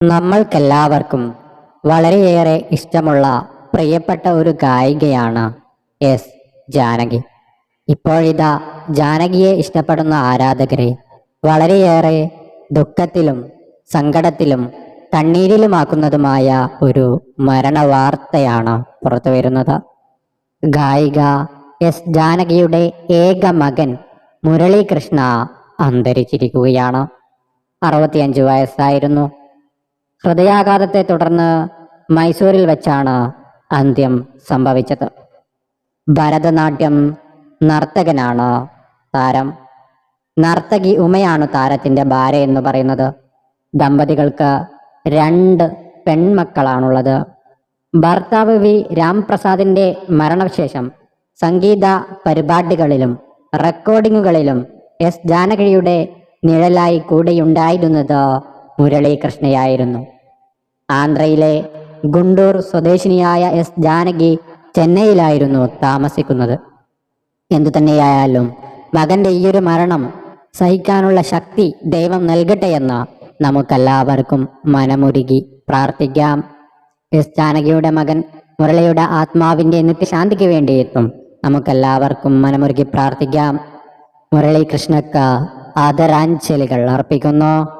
നമ്മൾക്കെല്ലാവർക്കും വളരെയേറെ ഇഷ്ടമുള്ള പ്രിയപ്പെട്ട ഒരു ഗായികയാണ് എസ് ജാനകി. ഇപ്പോഴിതാ ജാനകിയെ ഇഷ്ടപ്പെടുന്ന ആരാധകരെ വളരെയേറെ ദുഃഖത്തിലും സങ്കടത്തിലും കണ്ണീരിലുമാക്കുന്നതുമായ ഒരു മരണവാർത്തയാണ് പുറത്തു വരുന്നത്. ഗായിക എസ് ജാനകിയുടെ ഏക മകൻ മുരളീകൃഷ്ണ അന്തരിച്ചിരിക്കുകയാണ്. അറുപത്തിയഞ്ച് വയസ്സായിരുന്നു. ഹൃദയാഘാതത്തെ തുടർന്ന് മൈസൂരിൽ വെച്ചാണ് അന്ത്യം സംഭവിച്ചത്. ഭരതനാട്യം നർത്തകനാണ് താരം. നർത്തകി ഉമയാണ് താരത്തിന്റെ ഭാര്യ എന്ന് പറയുന്നത്. ദമ്പതികൾക്ക് രണ്ട് പെൺമക്കളാണുള്ളത്. ഭർത്താവ് വി രാംപ്രസാദിന്റെ മരണശേഷം സംഗീത പരിപാടികളിലും റെക്കോർഡിങ്ങുകളിലും എസ് ജാനകിയുടെ നിഴലായി കൂടെയുണ്ടായിരുന്നത് മുരളീകൃഷ്ണയായിരുന്നു ആന്ധ്രയിലെ ഗുണ്ടൂർ സ്വദേശിനിയായ എസ് ജാനകി ചെന്നൈയിലായിരുന്നു താമസിക്കുന്നത്. എന്തു തന്നെയായാലും മകന്റെ ഈയൊരു മരണം സഹിക്കാനുള്ള ശക്തി ദൈവം നൽകട്ടെ എന്ന് നമുക്കെല്ലാവർക്കും മനമുരുകി പ്രാർത്ഥിക്കാം. എസ് ജാനകിയുടെ മകൻ മുരളിയുടെ ആത്മാവിന്റെ നിത്യശാന്തിക്ക് വേണ്ടി വേണ്ടിയെത്തും നമുക്കെല്ലാവർക്കും മനമുരുകി പ്രാർത്ഥിക്കാം. മുരളി കൃഷ്ണക്ക് ആദരാഞ്ജലികൾ അർപ്പിക്കുന്നു.